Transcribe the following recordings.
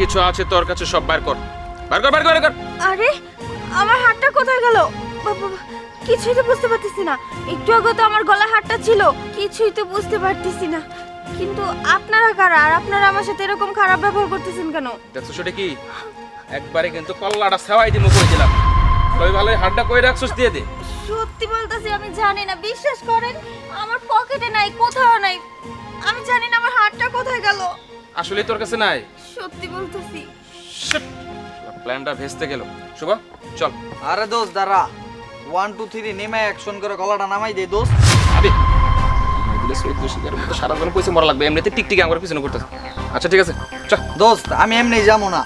কিছু আছে তোর কাছে সব বার কর। বার কর বার কর কর। আরে আমার হাতটা কোথায় গেল? কিছুই তো বুঝতে পারতেছি না। একটু আগে তো আমার গলা হাতটা ছিল কিছুই তো বুঝতে পারতেছি না। কিন্তু আপনারা কারা? আর আপনারা আমার সাথে এরকম খারাপ ব্যবহার করতেছেন কেন? দেখছ সেটা কি? একবারে কিন্তু কল্লাটা সেওয়াই দিমু কই দিলাম। কই ভালো হাড্ডা কই রাখছস দিয়ে দে। সত্যি বলতেছি আমি জানি না। বিশ্বাস করেন আমার পকেটে নাই কোথাও নাই। আমি জানি না আমার হাতটা কোথায় গেল। আসলে তোর কাছে নাই। প্ল্যানটা ভেস্তে গেল। শুভ চল। আরে দোস্ত দাঁড়া। ওয়ান টু থ্রি নেমে অ্যাকশন করে গলাটা নামাই দে দোস্ত। আবে। সারা জীবন পয়সা মরা লাগবে এমনিতে টিকটিকি আমার পিছনে করতেছে আচ্ছা ঠিক আছে চ। দোস্ত আমি এমনি যাব না।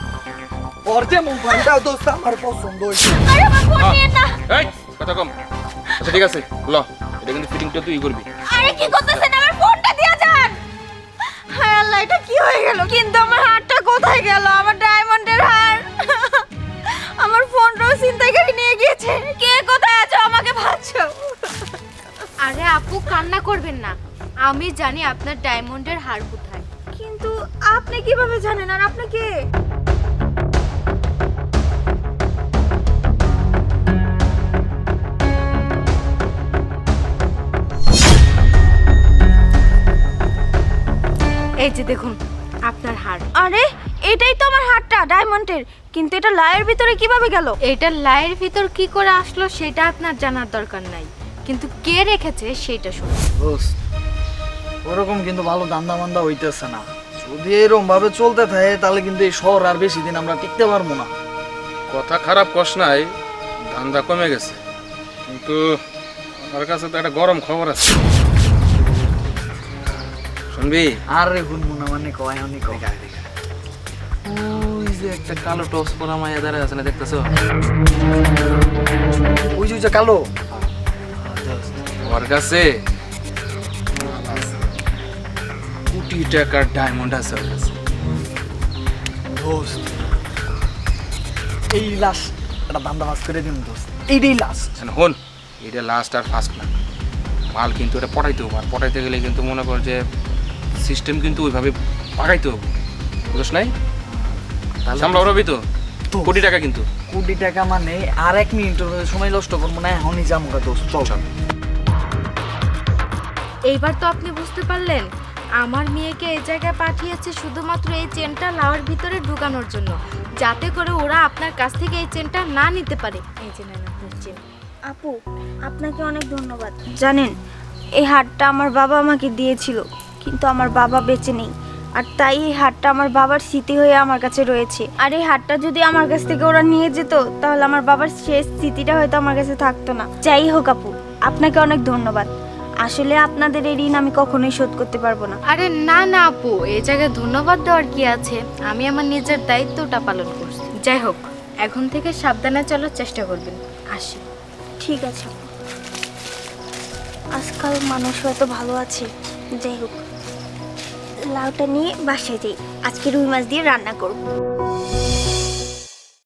ওর যে মুখটা দোস্ত আমার পছন্দ হয়েছে। আরে আমার ফোন নিয়ে না। এই কথা কম। আচ্ছা ঠিক আছে ল। এটা কিন্তু ফিটিংটা তুই করবি। আরে কি করতেছেন? আমার ফোনটা দিয়ে যান। হায় আল্লাহ এটা কি হয়ে গেল? কিন্তু আমার হারটা কোথায় গেল? আমার ডায়মন্ডের হার। কান্না করবেন না। আমি জানি আপনার ডায়মন্ডের হার কোথায়। কিন্তু আপনি কীভাবে জানেন আর আপনি কে? এই যে দেখুন আপনার হার। আরে এটাই তো আমার হারটা ডায়মন্ডের। কিন্তু এটা লায়ের ভিতরে কীভাবে গেল? এটা লাইয়ের ভিতর কি করে আসলো সেটা আপনার জানার দরকার নাই। কিন্তু কে রেখেছে সেটা শুনুন। দোস্ত ওরকম কিন্তু ভালো দান্দা মান্দা হইতেছে না। যদি এরকম ভাবে চলতে থাকে তাহলে কিন্তু এই শহর আর বেশি দিন আমরা টিকতে পারব না। কথা খারাপ কষ নাই ধান্দা কমে গেছে। কিন্তু আমার কাছে তো একটা গরম খবর আছে। শুনবি? আর রে হুন মুনা মানে কয় কয় ওই যে একটা কালো টস পরা মায়া দাঁড়ায় আছে না দেখতেছো? ওই যে কালো। ওর কাছে? কোটি টাকার ডায়মন্ড আছে ওর কাছে। দোস্ত এই লাশ একটা দান্দা বাস করে দিন দোস্ত। এইটাই শোন, হন এটা লাস্ট আর ফার্স্ট না। মাল কিন্তু এটা পটাইতে হবে আর পটাইতে গেলে কিন্তু মনে কর যে সিস্টেম কিন্তু ওইভাবে পাকাইতে হবে। বুঝছ নাই? সামলা ওরবি তো। কোটি টাকা কিন্তু। কোটি টাকা মানে আর এক মিনিটের সময় নষ্ট করব না এখনই যাব দোস্ত চল। এইবার তো আপনি বুঝতে পারলেন আমার মেয়েকে এই জায়গায় পাঠিয়েছে শুধুমাত্র এই চেনটা লাওয়ার ভিতরে ঢুকানোর জন্য। যাতে করে ওরা আপনার কাছ থেকে এই চেনটা না নিতে পারে। এই যে নেন আপনার চেন। আপু আপনাকে অনেক ধন্যবাদ। জানেন এই হারটা আমার বাবা আমাকে দিয়েছিল কিন্তু আমার বাবা বেঁচে নেই। আর তাই এই হারটা আমার বাবার স্মৃতি হয়ে আমার কাছে রয়েছে। আর এই হারটা যদি আমার কাছ থেকে ওরা নিয়ে যেত তাহলে আমার বাবার শেষ স্মৃতিটা হয়তো আমার কাছে থাকতো না। যাই হোক আপু আপনাকে অনেক ধন্যবাদ। আসলে আপনাদের এই ঋণ আমি কখনোই শোধ করতে পারব না। আরে না না আপু এই জায়গায় ধন্যবাদ দেওয়ার কি আছে? আমি আমার নিজের দায়িত্বটা পালন করছি। যাই হোক এখন থেকে সাবধানে চলার চেষ্টা করবেন। আসি। ঠিক আছে আজকাল মানুষ হয়তো ভালো আছে। যাই হোক লাউটা নিয়ে বাসায় যাই। আজকে রুই মাছ দিয়ে রান্না করব।